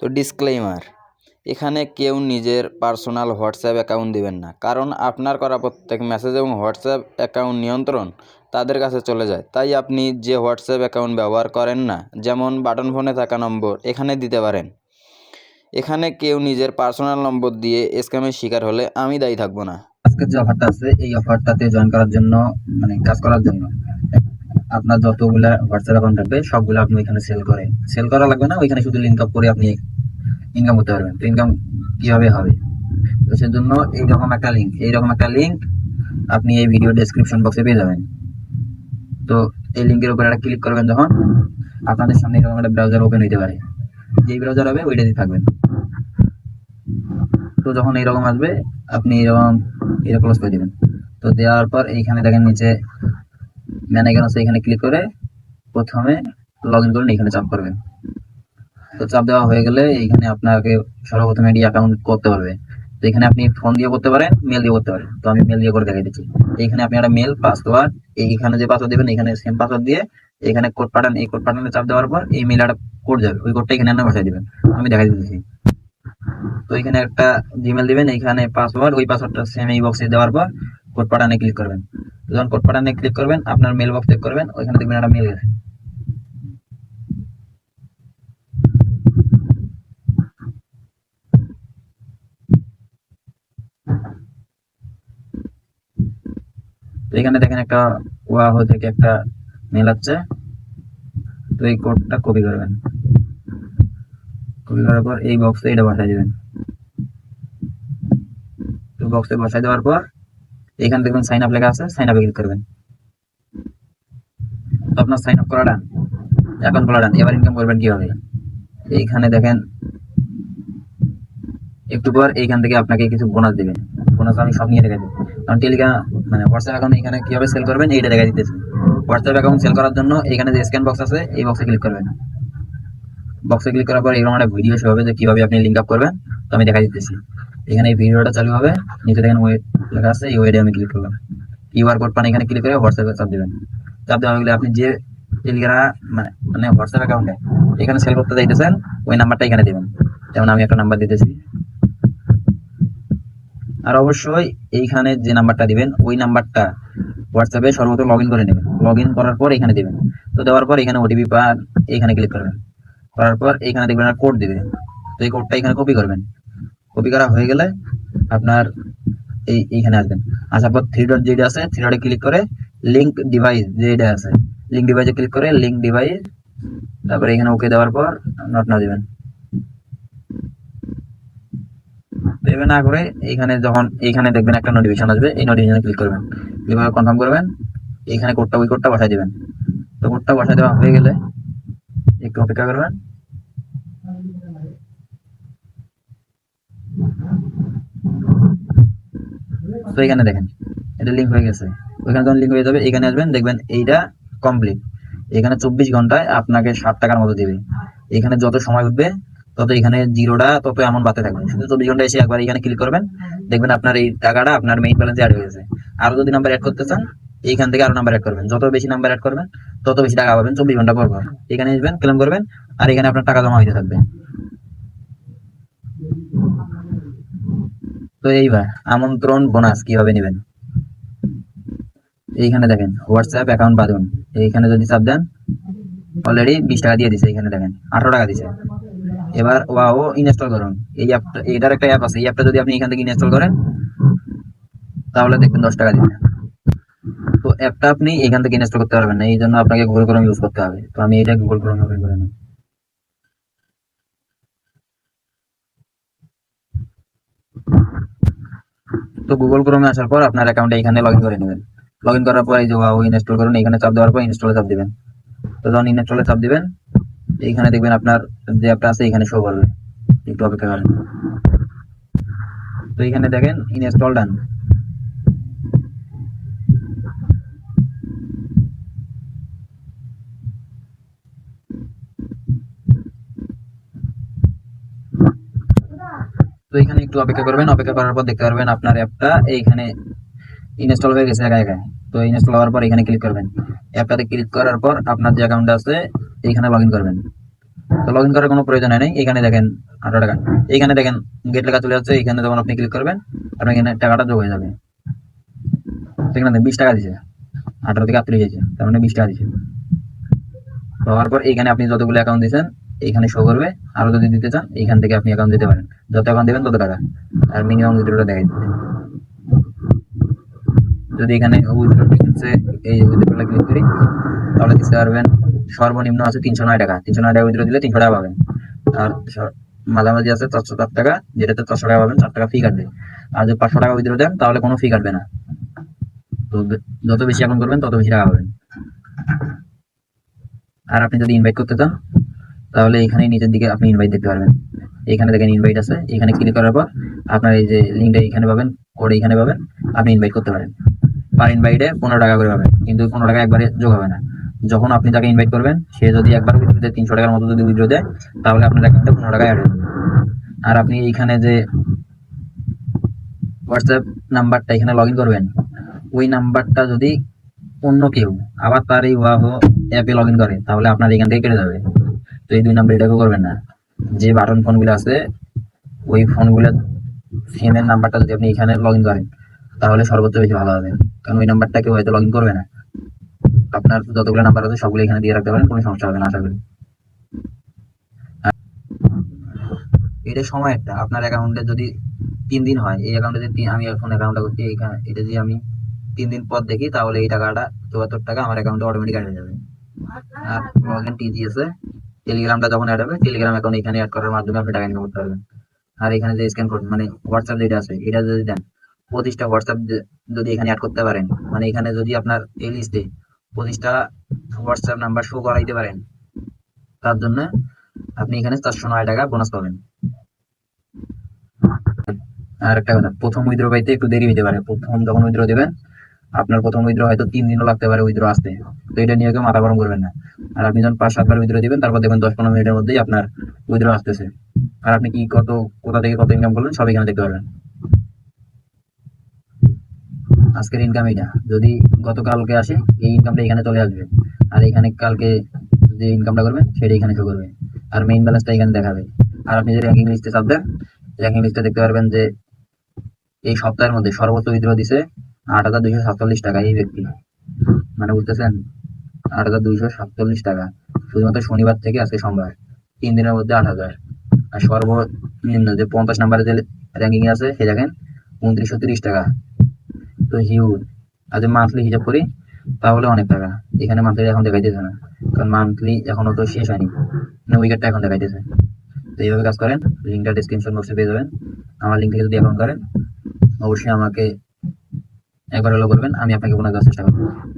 তো ডিসক্লেইমার এখানে কেউ নিজের পার্সোনাল হোয়াটসঅ্যাপ অ্যাকাউন্ট দিবেন না, কারণ আপনার করা প্রত্যেক মেসেজ এবং হোয়াটসঅ্যাপ অ্যাকাউন্ট নিয়ন্ত্রণ তাদের কাছে চলে যায়। তাই আপনি যে হোয়াটসঅ্যাপ অ্যাকাউন্ট ব্যবহার করেন না, যেমন বাটন ফোনে থাকা নম্বর, এখানে দিতে পারেন। এখানে কেউ নিজের পার্সোনাল নম্বর দিয়ে স্ক্যামের শিকার হলে আমি দায়ী থাকব না। আজকের যে অফারটা আছে, এই অফারটাতে জয়েন করার জন্য মানে কাজ করার জন্য আপনার যতগুলা হোয়াটসঅ্যাপ অ্যাকাউন্ট থাকবে, সবগুলো আপনি এখানে সেল করে সেল করা লাগবে না, ওইখানে শুধু লিঙ্ক আপ করে আপনি ইনকাম করতে পারবেন। তো ইনকাম কীভাবে হবে? তো সেজন্য এইরকম একটা লিঙ্ক এইরকম একটা লিঙ্ক আপনি এই ভিডিও ডেসক্রিপশন বক্সে পেয়ে যাবেন। তো এই লিঙ্কের উপর একটা ক্লিক করবেন যখন, আপনাদের সামনে এরকম একটা ব্রাউজার ওপেন হইতে পারে। যেই ব্রাউজার হবে ওইটাতে থাকবেন। তো যখন এইরকম আসবে, আপনি এরকম এটা ক্লোজ করে দেবেন। তো দেওয়ার পর এইখানে দেখেন নিচে ম্যানেজার আছে, এখানে ক্লিক করে প্রথমে লগ ইন করুন, এখানে চাপ করবেন। তো চাপ দেওয়া হয়ে গেলে এইখানে আপনাকে সর্বপ্রথমে এটি অ্যাকাউন্ট করতে পারবে তো এখানে আপনি ফোন দিয়ে করতে পারেন মেল দিয়ে করতে পারেন। তো আমি মেল দিয়ে করে দেখাই দিচ্ছি। এইখানে আপনি একটা মেল পাসওয়ার্ড এইখানে যে পাসওয়ার্ড দিবেন, এখানে সেম পাসওয়ার্ড দিয়ে এখানে কোড পাঠান এই কোড পাঠানে চাপ দেওয়ার পর এই মেল একটা কোড যাবে। ওই কোডটা এখানে এনে বসাই দিবেন। আমি দেখাই দিচ্ছি। তো এখানে একটা জিমেল দিবেন, এখানে পাসওয়ার্ড ওই পাসওয়ার্ডটা সেম এই বক্সে দেওয়ার পর কোড পাঠানে ক্লিক করবেন। যখন কোড পাঠানে ক্লিক করবেন, আপনার মেল বক্স চেক করবেন, ওইখানে দেখবেন একটা মেল গেছে। এখানে দেখেন একটা ওয়াহো থেকে একটা মেল আছে তো এই কোডটা কপি করবেন। কপি করার পর এই বক্সে এটা বসাই দিবেন। তো বক্সে বসাই দেওয়ার পর এখানে দেখবেন সাইন আপ লেখা আছে সাইন আপে ক্লিক করবেন। আপনার সাইন আপ করা ডান অ্যাকাউন্ট খোলা ডান এবার ইনকাম করবেন কীভাবে? এইখানে দেখেন, একটু পর এইখান থেকে আপনাকে কিছু বোনাস দিবে। বোনাস আমি সব নিয়ে রেখে কারণ টেলিকা মানে হোয়াটসঅ্যাপ অ্যাকাউন্ট এখানে কীভাবে সেল করবেন, এইটা দেখা দিতেছে। হোয়াটসঅ্যাপ অ্যাকাউন্ট সেল করার জন্য এখানে যে স্ক্যান বক্স আছে, এই বক্সে ক্লিক করবেন। বক্সে ক্লিক করার পর এরকম একটা ভিডিও শো হবে যে কীভাবে আপনি লিঙ্ক আপ করবেন, তো আমি দেখা দিতেছি। এখানে এই ভিডিওটা চালু হবে। নিচে দেখেন ওয়েট লেখা আছে এই আমি ক্লিক করলাম। কিউআর কোড পান এখানে ক্লিক করে হোয়াটসঅ্যাপে চাপ দিবেন। চাপ দেওয়া গেলে আপনি যে টেলিগ্রা মানে মানে হোয়াটসঅ্যাপ অ্যাকাউন্টে এখানে সেল করতে চাইতেছেন ওই নাম্বারটা এখানে দিবেন। যেমন আমি একটা নাম্বার দিতেছি। আর অবশ্যই এইখানে যে নাম্বারটা দিবেন, ওই নাম্বারটা হোয়াটসঅ্যাপে সর্বপ্রথম লগ করে নেবেন। লগ করার পর এখানে দিবেন। তো দেওয়ার পর এখানে ওটিপি পান, এখানে ক্লিক করবেন। করার পর এখানে দেখবেন কোড দিবে। তো এই কোডটা এখানে কপি করবেন। কপি করা হয়ে গেলে আপনার এই, এইখানে আসবেন। আসার পর থ্রি ডট যেটা আছে থ্রি ডটে ক্লিক করে লিঙ্ক ডিভাইস যেটা আছে লিঙ্ক ডিভাইসে ক্লিক করে লিঙ্ক ডিভাইস তারপরে এখানে ওকে দেওয়ার পর নট না দিবেন। দেবে না করে এইখানে যখন এইখানে দেখবেন একটা নোটিফিকেশন আসবে, এই নোটিফিকেশনে ক্লিক করবেন। ক্লিক করে কনফার্ম করবেন এইখানে কোডটা ওই কোডটা বসাই দিবেন। তো কোডটা বসাই দেওয়া হয়ে গেলে একটু অপেক্ষা করবেন। তো এখানে দেখেন, এটা লিঙ্ক হয়ে গেছে। ওইখানে যখন লিঙ্ক হয়ে যাবে, এখানে আসবেন, দেখবেন এইটা কমপ্লিট এখানে চব্বিশ ঘন্টায় আপনাকে ষাট টাকার মতো দিবে। এখানে যত সময় উঠবে, তত এখানে জিরোটা তত এমন বাতে থাকবে। শুধু চব্বিশ ঘণ্টা এসে একবার এখানে ক্লিক করবেন, দেখবেন আপনার এই টাকাটা আপনার মেইন ব্যালেন্সে অ্যাড হয়ে গেছে। আরও যদি নাম্বার অ্যাড করতে চান, এইখান থেকে আরও নাম্বার অ্যাড করবেন। যত বেশি নাম্বার অ্যাড করবেন, তত বেশি টাকা পাবেন চব্বিশ ঘণ্টা পর পর। এখানে আসবেন ক্লেম করবেন, আর এখানে আপনার টাকা জমা হইতে থাকবে। তো এইবার আমন্ত্রণ বোনাস কীভাবে নেবেন? এইখানে দেখেন হোয়াটসঅ্যাপ অ্যাকাউন্ট বাঁধুন। এইখানে যদি চাপ দেন অলরেডি বিশ টাকা দিয়ে দিছে এখানে দেখেন, আঠারো টাকা দিছে। এবার ওয়াও ইনস্টল করুন। এই অ্যাপটা এটার একটা অ্যাপ আছে। এই অ্যাপটা যদি আপনি এখান থেকে ইনস্টল করেন, তাহলে দেখবেন দশ টাকা দিবে। তো অ্যাপটা আপনি এখান থেকে ইনস্টল করতে পারবেন না। এই জন্য আপনাকে গুগল ক্রোম ইউজ করতে হবে। তো আমি এটা গুগল ক্রোম ওপেন করে নিই তো গুগল ক্রোমে আসার পর আপনার অ্যাকাউন্টে এখানে লগ ইন করে নেবেন। লগ ইন করার পর এই যে ওয়াও ইনস্টল করুন, এখানে চাপ দেওয়ার পর ইনস্টলে চাপ দিবেন। তো যখন ইনস্টলে চাপ দিবেন, এইখানে দেখবেন আপনার যে অ্যাপটা আছে, এখানে শো করবে। একটু অপেক্ষা করেন। তো এখানে দেখেন ইনস্টল ডান তো এখানে একটু অপেক্ষা করবেন, অপেক্ষা করার পর দেখতে পারবেন আপনার অ্যাপটা এইখানে ইনস্টল হয়ে গেছে একা একা তো ইনস্টল হওয়ার পর এখানে ক্লিক করবেন। অ্যাপটাতে ক্লিক করার পর আপনার যে অ্যাকাউন্ট আছে, এইখানে লগ করবেন। তো লগ করার কোনো প্রয়োজন নেই এখানে দেখেন আঠারো টাকা। এইখানে দেখেন গেট লেখা চলে যাচ্ছে এখানে যখন আপনি ক্লিক করবেন, আপনার এখানে টাকাটা যোগ হয়ে যাবে। সেখানে বিশ টাকা দিছে আঠারো থেকে আটত্রিশ হয়েছে, তার মানে বিশ টাকা দিছে হওয়ার পর এখানে আপনি যতগুলো অ্যাকাউন্ট দিয়েছেন এখানে শো করবে। আরও যদি দিতে চান, এখান থেকে আপনি অ্যাকাউন্ট দিতে পারেন। যত অ্যাকাউন্ট দেবেন, তত টাকা। আর মিনিমাম উইথড্রটা দেখাই দিচ্ছে যদি এখানে উইথড্র ডিটেলসে এই উইথড্রটা ক্লিক করি, তাহলে দিতে পারবেন সর্বনিম্ন আছে তিনশো নয় টাকা। তিনশো নয় টাকা উইথড্র দিলে তিনশো টাকা পাবেন। আর মাঝামাঝি আছে চারশো চার টাকা। যেটাতে চারশো টাকা পাবেন, চার টাকা ফি কাটবে। আর যদি পাঁচশো টাকা উইথড্র দেন, তাহলে কোনো ফি কাটবে না। তো যত বেশি অ্যাকাউন্ট করবেন, তত বেশি টাকা পাবেন। আর আপনি যদি ইনভাইট করতে চান তাহলে এখানে নিচের দিকে আপনি ইনভাইট দেখতে পারবেন। এখানে দেখেন ইনভাইট আছে। এখানে ক্লিক করার পর আপনার এই যে লিঙ্কটা এখানে পাবেন কোড এখানে পাবেন, আপনি ইনভাইট করতে পারেন। পার ইনভাইটে পনেরো টাকা করে পাবেন, কিন্তু পনেরো টাকা একবারে যোগ হবে না। যখন আপনি তাকে ইনভাইট করবেন, সে যদি একবার দেয়, তিনশো টাকার মতো যদি উইথড্র দেয়, তাহলে আপনার অ্যাকাউন্টে পনেরো টাকা অ্যাড আর আপনি এইখানে যে হোয়াটসঅ্যাপ নাম্বারটা এখানে লগ করবেন, ওই নাম্বারটা যদি অন্য কেউ, আবার তার এই ওয়াহো অ্যাপে লগ করে, তাহলে আপনার এখান থেকে কেটে যাবে। তো এই দুই নাম্বার এটাকেও করবেন না। যে বাটন ফোনগুলো আছে, ওই ফোনগুলো সিমের নাম্বারটা যদি আপনি এখানে লগ ইন করেন, তাহলে সর্বোচ্চ বেশি ভালো হবে। কারণ ওই নাম্বারটা কেউ হয়তো লগ ইন করবে না। আপনার যতগুলো নাম্বার আছে, সবগুলো এখানে দিয়ে রাখতে পারেন, কোনো সমস্যা হবে না, আশা করি। এটা সময় একটা। আপনার অ্যাকাউন্টে যদি তিন দিন হয়, এই অ্যাকাউন্টে যদি আমি এখন অ্যাকাউন্টটা করছি এইখানে এটা যদি আমি তিন দিন পর দেখি, তাহলে এই টাকাটা চুয়াত্তর টাকা আমার অ্যাকাউন্টে অটোমেটিক হয়ে যাবে। আর টিজিএস টেলিগ্রামটা যখন অ্যাড হবে টেলিগ্রাম অ্যাকাউন্ট এখানে অ্যাড করার মাধ্যমে আপনি টাকা ইনকাম করতে পারবেন। আর এখানে যে স্ক্যান কোড মানে হোয়াটসঅ্যাপ যেটা আছে, এটা যদি দেন, পঁচিশটা হোয়াটসঅ্যাপ যদি এখানে অ্যাড করতে পারেন মানে এখানে যদি আপনার এই লিস্টে পঁচিশটা হোয়াটসঅ্যাপ নাম্বার শো করাইতে পারেন, তার জন্য আপনি এখানে চারশো নয় টাকা বোনাস পাবেন। আর একটা কথা, প্রথম উইথড্র পাইতে একটু দেরি হতে পারে। প্রথম যখন উইথড্র দেবেন, আপনার প্রথম উইথড্র হয়তো তিন দিনও লাগতে পারে উইথড্র আসতে। তো এটা নিয়ে কেউ মাথা গরম করবেন না। আর আপনি যখন পাঁচ, সাতবার উইথড্র দিবেন, তারপর দেখবেন দশ, পনেরো মিনিটের মধ্যেই আপনার উইথড্র আসতেছে। আর আপনি কি কত, কোথা থেকে কত ইনকাম করলেন, সব এখানে দেখতে পারবেন। আজকের ইনকাম এটা যদি গতকালকে আসে, এই ইনকামটা এখানে চলে আসবে। আর এখানে কালকে যে ইনকামটা করবেন, সেটা এখানে শো করবে। আর মেইন ব্যালেন্সটা এখানে দেখাবে। আর আপনি যে র্যাঙ্কিং লিস্টে চাপ দেন র্যাঙ্কিং লিস্টে দেখতে পারবেন যে এই সপ্তাহের মধ্যে সর্বোচ্চ উইথড্র দিছে আট হাজার দুইশো সাতচল্লিশ টাকা এই ব্যক্তি। মানে বুঝতেছেন? আট হাজার দুইশো সাতচল্লিশ টাকা। শুধুমাত্র শনিবার থেকে আজকে সোমবার। তিন দিনের মধ্যে আট হাজার। আর সর্বনিম্ন যে পঞ্চাশ নাম্বারে যে র্যাঙ্কিং আছে, সে দেখেন উনত্রিশশো তিরিশ টাকা। তো হিউজ আর যদি মান্থলি হিসাব করি, তাহলে অনেক টাকা। এখানে মান্থলি এখন দেখাইতেছে না। কারণ মান্থলি এখনও তো শেষ হয়নি। মানে উইকেটটা এখন দেখাইতেছে। তো এইভাবে কাজ করেন। লিঙ্কটা ডিসক্রিপশন বক্সে পেয়ে যাবেন। আমার লিঙ্ক থেকে যদি অ্যাকাউন্ট করেন, অবশ্যই আমাকে একবার হলো করবেন। আমি আপনাকে কোনো দেওয়ার চেষ্টা করব।